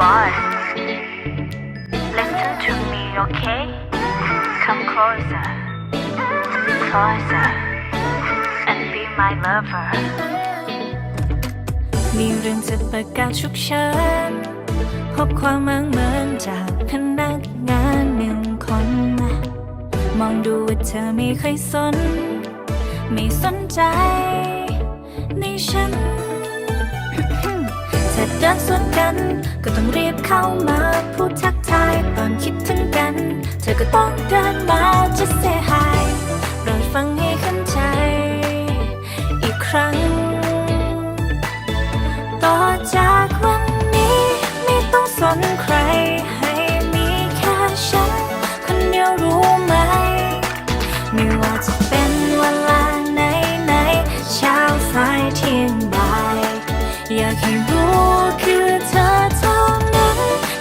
boy. Listen to me, okay? Come closer, closer, and be my lover. มีเรื่องจะประกาศฉุกเฉินพบความมังเหมือนจากพนักงานหนึ่งคนมองดูว่าเธอไม่เคยสน ไม่สนใจในฉัน กัน ก็ต้องรีบเข้ามาพูดทักทายตอนคิดถึงกัน เธอก็ต้องเดินมาจะ say hi โปรดฟังให้เข้าใจ อีกครั้ง ต่อจากวันนี้ไม่ต้องสนใคร ให้มีแค่ฉัน คนเดียวรู้ไหม ไม่ว่าจะเป็นเวลาไหนไหนเช้าสายเที่ยงบ่ายอยากให้รู้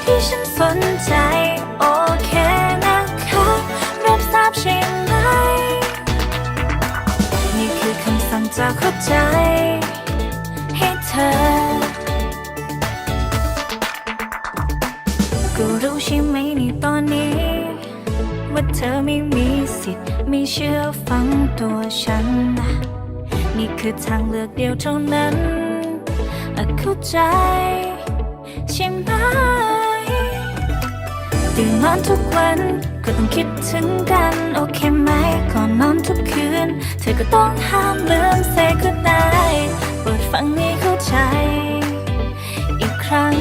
ที่ฉันสนใจ โอเคนะคะ รับทราบใช่ไหม นี่คือคำสั่งจากหัวใจ ให้เธอ ก็รู้ใช่ไหมในตอนนี้ ว่าเธอไม่มีสิทธิ์ ไม่เชื่อฟังตัวฉันนะนี่คือทางเลือกเดียวเท่านั้นอะเข้าใจ นอนทุกวันก็ต้องคิดถึงกัน โอเคไหมก่อนนอนทุกคืน เธอก็ต้องห้ามลืม say good night โปรดฟังให้เข้าใจ อีกครั้ง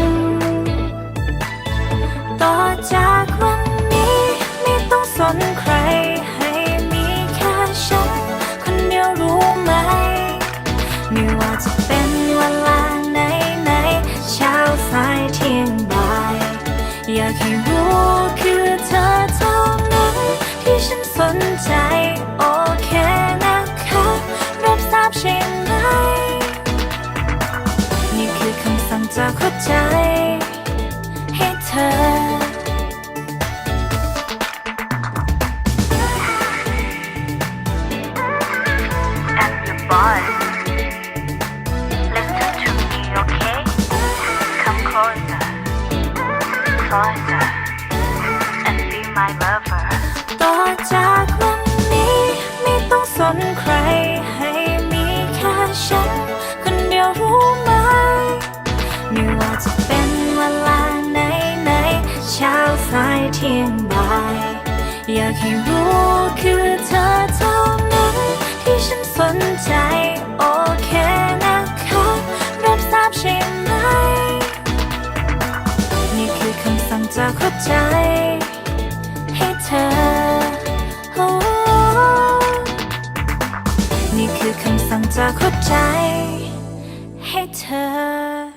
ต่อจากวันนี้ไม่ต้องสนใคร ให้มีแค่ฉัน คนเดียวรู้ไหม ไม่ว่าจะเป็นเวลาไหนไหนเช้าสายเที่ยงบ่ายอยากให้ ข้าใจ ให้เธอต่อจากวันนี้ไม่ต้องสนใครียงบ่ายอยากให้รู้คือเธอเท่านั้นที่ฉันสนใจ โอเคนะคะ รับทราบใช่ไหม นี่คือคำสั่งจากหัวใจ ให้เธอโอ้นี่คือคำสั่งจากหัวใจ ให้เธอ